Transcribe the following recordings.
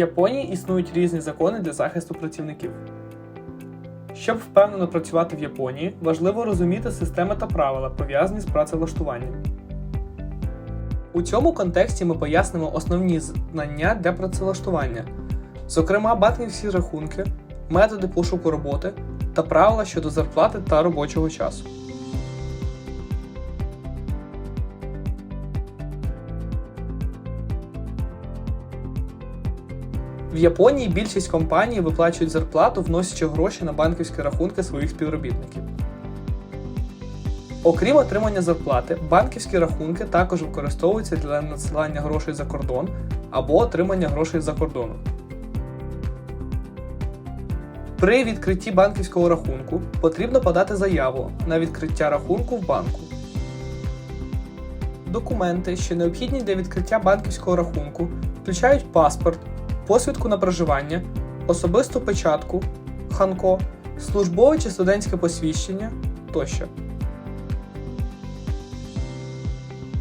Японії існують різні закони для захисту працівників. Щоб впевнено працювати в Японії, важливо розуміти системи та правила, пов'язані з працевлаштуванням. У цьому контексті ми пояснимо основні знання для працевлаштування, зокрема банківські рахунки, методи пошуку роботи та правила щодо зарплати та робочого часу. Японії більшість компаній виплачують зарплату, вносячи гроші на банківські рахунки своїх співробітників. Окрім отримання зарплати, банківські рахунки також використовуються для надсилання грошей за кордон або отримання грошей за кордону. При відкритті банківського рахунку потрібно подати заяву на відкриття рахунку в банку. Документи, що необхідні для відкриття банківського рахунку, включають паспорт, посвідку на проживання, особисту печатку, ханко, службове чи студентське посвідчення тощо.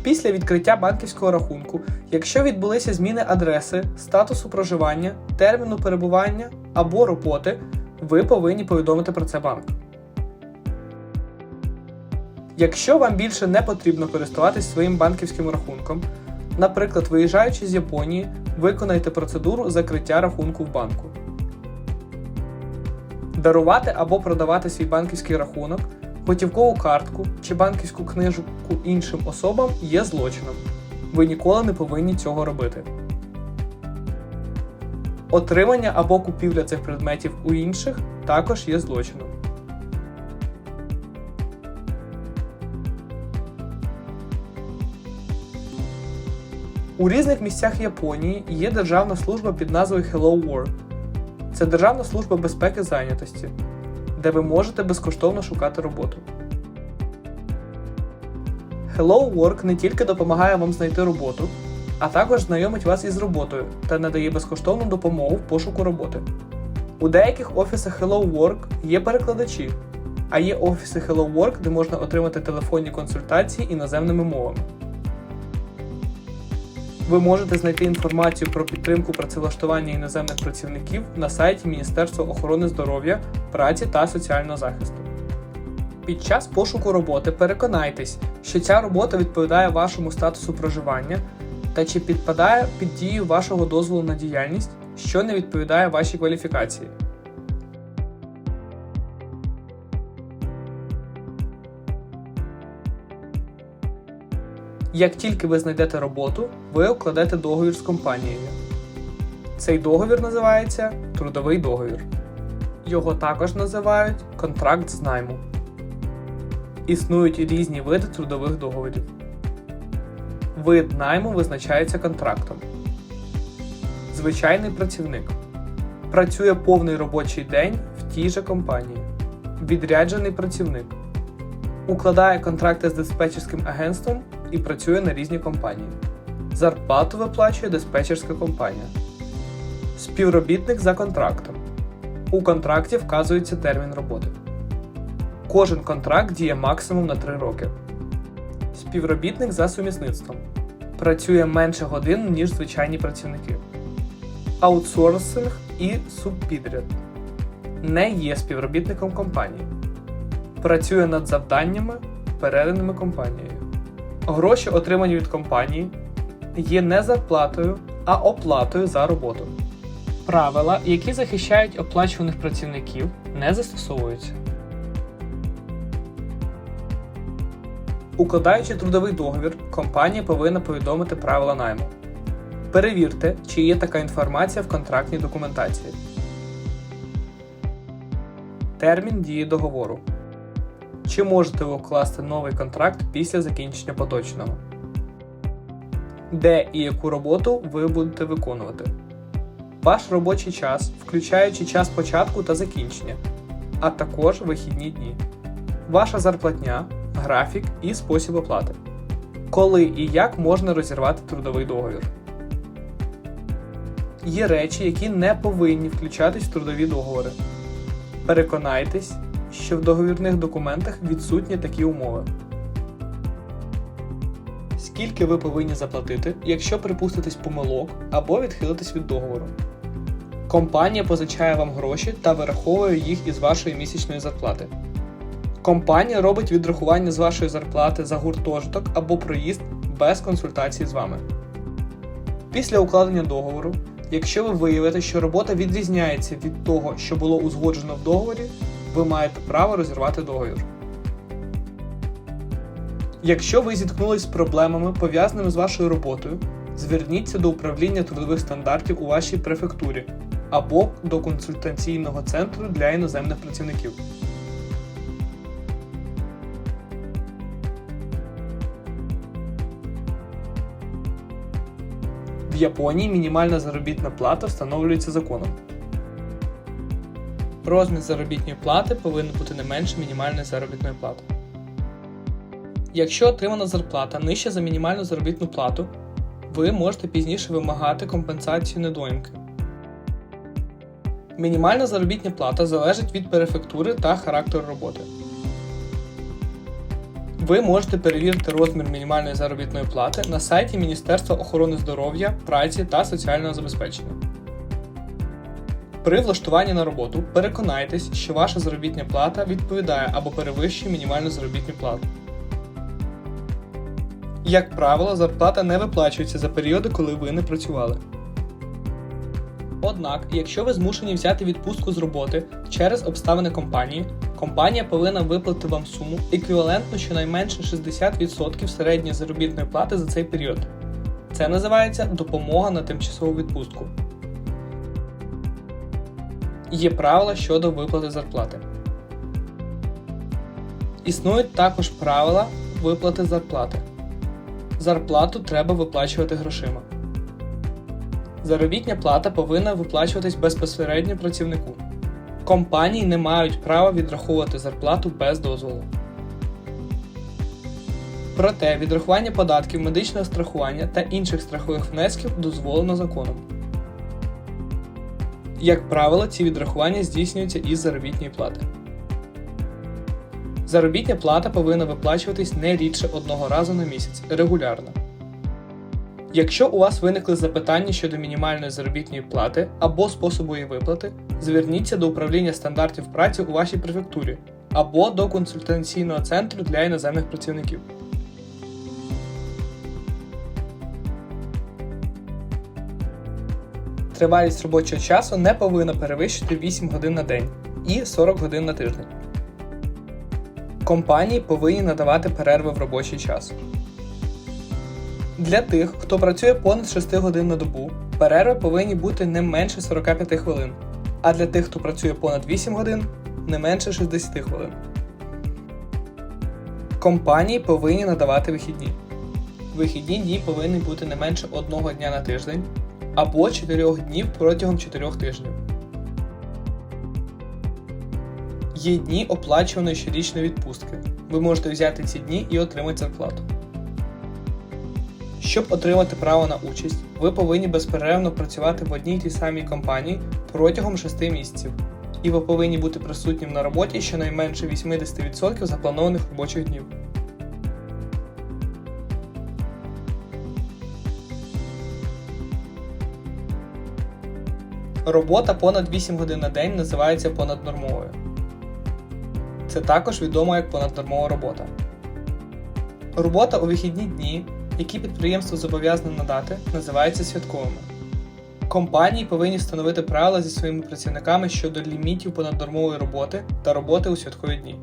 Після відкриття банківського рахунку, якщо відбулися зміни адреси, статусу проживання, терміну перебування або роботи, ви повинні повідомити про це банк. Якщо вам більше не потрібно користуватись своїм банківським рахунком, наприклад, виїжджаючи з Японії, виконайте процедуру закриття рахунку в банку. Дарувати або продавати свій банківський рахунок, готівкову картку чи банківську книжку іншим особам є злочином. Ви ніколи не повинні цього робити. Отримання або купівля цих предметів у інших також є злочином. У різних місцях Японії є державна служба під назвою Hello Work. Це Державна служба безпеки зайнятості, де ви можете безкоштовно шукати роботу. Hello Work не тільки допомагає вам знайти роботу, а також знайомить вас із роботою та надає безкоштовну допомогу в пошуку роботи. У деяких офісах Hello Work є перекладачі, а є офіси Hello Work, де можна отримати телефонні консультації іноземними мовами. Ви можете знайти інформацію про підтримку працевлаштування іноземних працівників на сайті Міністерства охорони здоров'я, праці та соціального захисту. Під час пошуку роботи переконайтесь, що ця робота відповідає вашому статусу проживання та чи підпадає під дію вашого дозволу на діяльність, що не відповідає вашій кваліфікації. Як тільки ви знайдете роботу, ви укладете договір з компанією. Цей договір називається трудовий договір. Його також називають контракт з найму. Існують різні види трудових договорів. Вид найму визначається контрактом. Звичайний працівник працює повний робочий день в тій же компанії. Відряджений працівник укладає контракти з диспетчерським агентством і працює на різні компанії. Зарплату виплачує диспетчерська компанія. Співробітник за контрактом. У контракті вказується термін роботи. Кожен контракт діє максимум на 3 роки. Співробітник за сумісництвом. Працює менше годин, ніж звичайні працівники. Аутсорсинг і субпідряд. Не є співробітником компанії. Працює над завданнями, переданими компанією. Гроші, отримані від компанії, є не зарплатою, а оплатою за роботу. Правила, які захищають оплачуваних працівників, не застосовуються. Укладаючи трудовий договір, компанія повинна повідомити правила найму. Перевірте, чи є така інформація в контрактній документації. Термін дії договору. Чи можете ви укласти новий контракт після закінчення поточного? Де і яку роботу ви будете виконувати? Ваш робочий час, включаючи час початку та закінчення, а також вихідні дні. Ваша зарплатня, графік і спосіб оплати. Коли і як можна розірвати трудовий договір? Є речі, які не повинні включатись в трудові договори. Переконайтесь, що в договірних документах відсутні такі умови. Скільки ви повинні заплатити, якщо припуститесь помилок або відхилитесь від договору? Компанія позичає вам гроші та вираховує їх із вашої місячної зарплати. Компанія робить відрахування з вашої зарплати за гуртожиток або проїзд без консультації з вами. Після укладення договору, якщо ви виявите, що робота відрізняється від того, що було узгоджено в договорі, ви маєте право розірвати договір. Якщо ви зіткнулись з проблемами, пов'язаними з вашою роботою, зверніться до управління трудових стандартів у вашій префектурі або до консультаційного центру для іноземних працівників. В Японії мінімальна заробітна плата встановлюється законом. Розмір заробітної плати повинен бути не менше мінімальної заробітної плати. Якщо отримана зарплата нижча за мінімальну заробітну плату, ви можете пізніше вимагати компенсацію недоїмки. Мінімальна заробітна плата залежить від префектури та характеру роботи. Ви можете перевірити розмір мінімальної заробітної плати на сайті Міністерства охорони здоров'я, праці та соціального забезпечення. При влаштуванні на роботу переконайтесь, що ваша заробітна плата відповідає або перевищує мінімальну заробітну плату. Як правило, зарплата не виплачується за періоди, коли ви не працювали. Однак, якщо ви змушені взяти відпустку з роботи через обставини компанії, компанія повинна виплатити вам суму еквівалентну щонайменше 60% середньої заробітної плати за цей період. Це називається допомога на тимчасову відпустку. Є правила щодо виплати зарплати. Існують також правила виплати зарплати. Зарплату треба виплачувати грошима. Заробітня плата повинна виплачуватись безпосередньо працівнику. Компанії не мають права відраховувати зарплату без дозволу. Проте відрахування податків, медичного страхування та інших страхових внесків дозволено законом. Як правило, ці відрахування здійснюються із заробітної плати. Заробітня плата повинна виплачуватись не рідше одного разу на місяць регулярно. Якщо у вас виникли запитання щодо мінімальної заробітної плати або способу її виплати, зверніться до управління стандартів праці у вашій префектурі або до консультаційного центру для іноземних працівників. Тривалість робочого часу не повинна перевищити 8 годин на день і 40 годин на тиждень. Компанії повинні надавати перерви в робочий час. Для тих, хто працює понад 6 годин на добу, перерви повинні бути не менше 45 хвилин, а для тих, хто працює понад 8 годин, не менше 60 хвилин. Компанії повинні надавати вихідні. Вихідні дні повинні бути не менше одного дня на тиждень або 4 днів протягом 4 тижнів. Є дні оплачуваної щорічної відпустки. Ви можете взяти ці дні і отримати зарплату. Щоб отримати право на участь, ви повинні безперервно працювати в одній тій самій компанії протягом 6 місяців, і ви повинні бути присутнім на роботі щонайменше 80% запланованих робочих днів. Робота понад 8 годин на день називається понаднормовою. Це також відомо як понаднормова робота. Робота у вихідні дні, які підприємство зобов'язане надати, називається святковими. Компанії повинні встановити правила зі своїми працівниками щодо лімітів понаднормової роботи та роботи у святкові дні.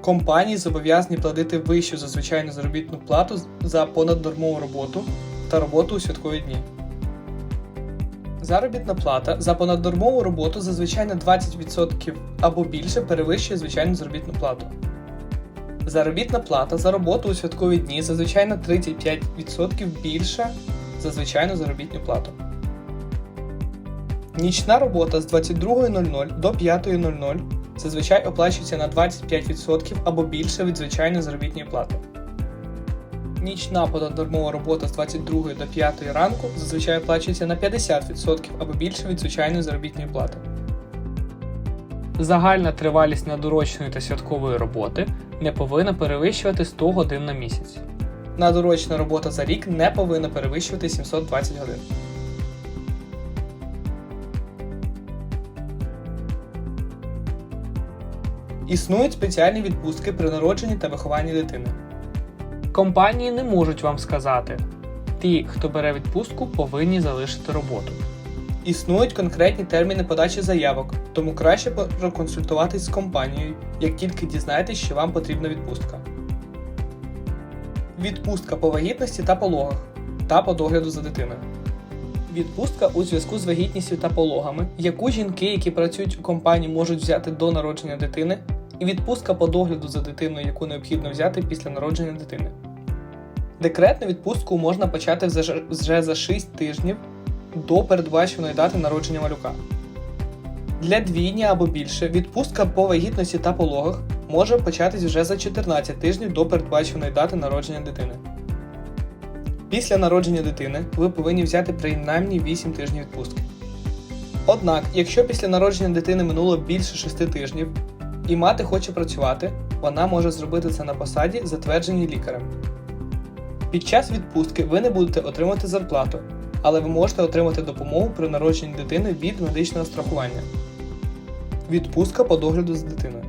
Компанії зобов'язані платити вищу за звичайну заробітну плату за понаднормову роботу та роботу у святкові дні. Заробітна плата за понаднормову роботу зазвичай на 20% або більше перевищує звичайну заробітну плату. Заробітна плата за роботу у святкові дні зазвичай на 35% більша за звичайну заробітну плату. Нічна робота з 22.00 до 5.00 зазвичай оплачується на 25% або більше від звичайної заробітної плати. Нічна позадармова робота з 22 до 5 ранку зазвичай оплачується на 50% або більше від звичайної заробітної плати. Загальна тривалість надурочної та святкової роботи не повинна перевищувати 100 годин на місяць. Надурочна робота за рік не повинна перевищувати 720 годин. Існують спеціальні відпустки при народженні та вихованні дитини. Компанії не можуть вам сказати, ті, хто бере відпустку, повинні залишити роботу. Існують конкретні терміни подачі заявок, тому краще проконсультуватись з компанією, як тільки дізнаєтесь, що вам потрібна відпустка. Відпустка по вагітності та пологах та по догляду за дитиною. Відпустка у зв'язку з вагітністю та пологами, яку жінки, які працюють у компанії, можуть взяти до народження дитини, і відпустка по догляду за дитиною, яку необхідно взяти після народження дитини. Декретну відпустку можна почати вже за 6 тижнів до передбаченої дати народження малюка. Для двійні або більше відпустка по вагітності та пологах може початись вже за 14 тижнів до передбаченої дати народження дитини. Після народження дитини ви повинні взяти принаймні 8 тижнів відпустки. Однак, якщо після народження дитини минуло більше 6 тижнів і мати хоче працювати, вона може зробити це на посаді, затвердженій лікарем. Під час відпустки ви не будете отримати зарплату, але ви можете отримати допомогу при народженні дитини від медичного страхування. Відпустка по догляду з дитиною.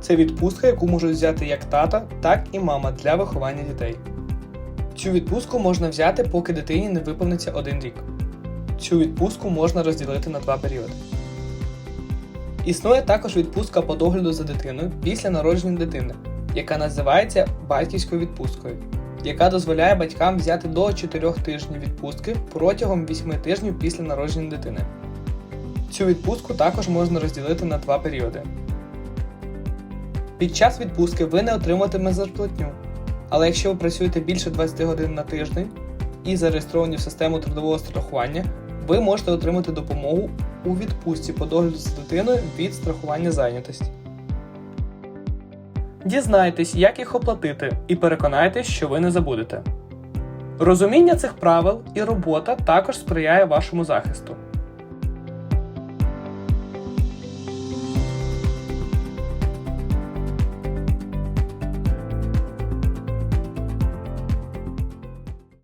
Це відпустка, яку можуть взяти як тата, так і мама для виховання дітей. Цю відпустку можна взяти, поки дитині не виповниться один рік. Цю відпустку можна розділити на два періоди. Існує також відпустка по догляду за дитиною після народження дитини, яка називається батьківською відпусткою, яка дозволяє батькам взяти до 4 тижнів відпустки протягом 8 тижнів після народження дитини. Цю відпустку також можна розділити на два періоди. Під час відпустки ви не отриматиме зарплатню. Але якщо ви працюєте більше 20 годин на тиждень і зареєстровані в систему трудового страхування, ви можете отримати допомогу у відпустці по догляду за дитиною від страхування зайнятості. Дізнайтесь, як їх оплатити, і переконайтесь, що ви не забудете. Розуміння цих правил і робота також сприяє вашому захисту.